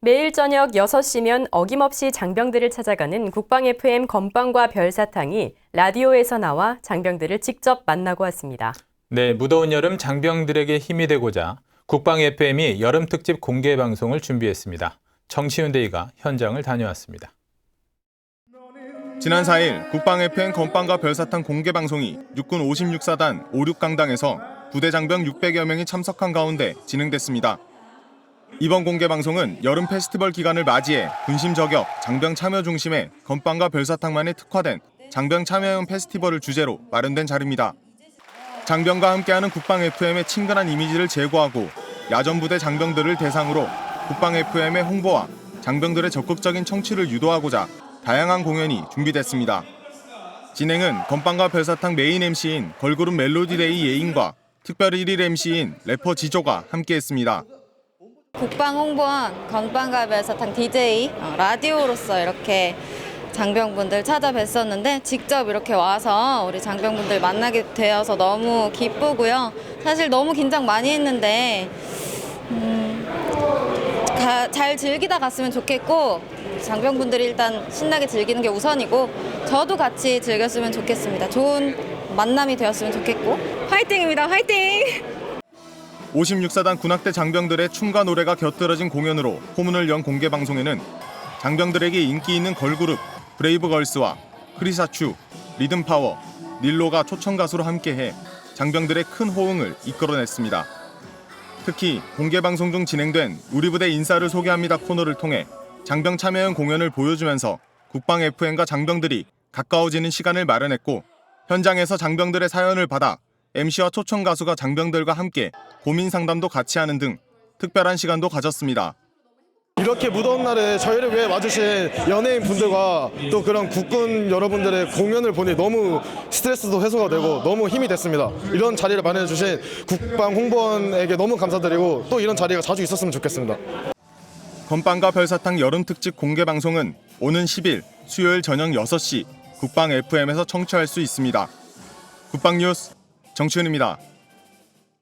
매일 저녁 6시면 어김없이 장병들을 찾아가는 국방 FM 건빵과 별사탕이 라디오에서 나와 장병들을 직접 만나고 왔습니다. 네, 무더운 여름 장병들에게 힘이 되고자 국방 FM이 여름 특집 공개 방송을 준비했습니다. 정시윤 대위가 현장을 다녀왔습니다. 지난 4일 국방 FM 건빵과 별사탕 공개 방송이 육군 56사단 56강당에서 부대 장병 600여 명이 참석한 가운데 진행됐습니다. 이번 공개 방송은 여름 페스티벌 기간을 맞이해 군심 저격 장병 참여 중심의 건빵과 별사탕만에 특화된 장병 참여형 페스티벌을 주제로 마련된 자리입니다. 장병과 함께하는 국방 FM의 친근한 이미지를 제고하고 야전 부대 장병들을 대상으로 국방 FM의 홍보와 장병들의 적극적인 청취를 유도하고자 다양한 공연이 준비됐습니다. 진행은 건빵과 별사탕 메인 MC인 걸그룹 멜로디데이 예인과 특별 1일 MC인 래퍼 지조가 함께했습니다. 국방 홍보원 건빵과 사탕 DJ 어, 라디오로서 이렇게 장병분들 찾아뵀었는데 직접 이렇게 와서 우리 장병분들 만나게 되어서 너무 기쁘고요. 사실 너무 긴장 많이 했는데 음, 가- 잘 즐기다 갔으면 좋겠고 장병분들이 일단 신나게 즐기는 게 우선이고 저도 같이 즐겼으면 좋겠습니다. 좋은 만남이 되었으면 좋겠고 화이팅입니다. 화이팅! 56사단 군악대 장병들의 춤과 노래가 곁들어진 공연으로 호문을 연 공개 방송에는 장병들에게 인기 있는 걸그룹 브레이브걸스와 크리사추, 리듬파워, 닐로가 초청 가수로 함께해 장병들의 큰 호응을 이끌어냈습니다. 특히 공개 방송 중 진행된 우리 부대 인사를 소개합니다 코너를 통해 장병 참여형 공연을 보여주면서 국방 FM과 장병들이 가까워지는 시간을 마련했고 현장에서 장병들의 사연을 받아 MC와 초청 가수가 장병들과 함께 고민 상담도 같이 하는 등 특별한 시간도 가졌습니다. 이렇게 무더운 날에 저희를 위해 와주신 연예인 분들과 또 그런 국군 여러분들의 공연을 보니 너무 스트레스도 해소가 되고 너무 힘이 됐습니다. 이런 자리를 마련해 주신 국방 홍보원에게 너무 감사드리고 또 이런 자리가 자주 있었으면 좋겠습니다. 건빵과 별사탕 여름 특집 공개 방송은 오는 10일 수요일 저녁 6시 국방 FM에서 청취할 수 있습니다. 국방 뉴스 정치훈입니다.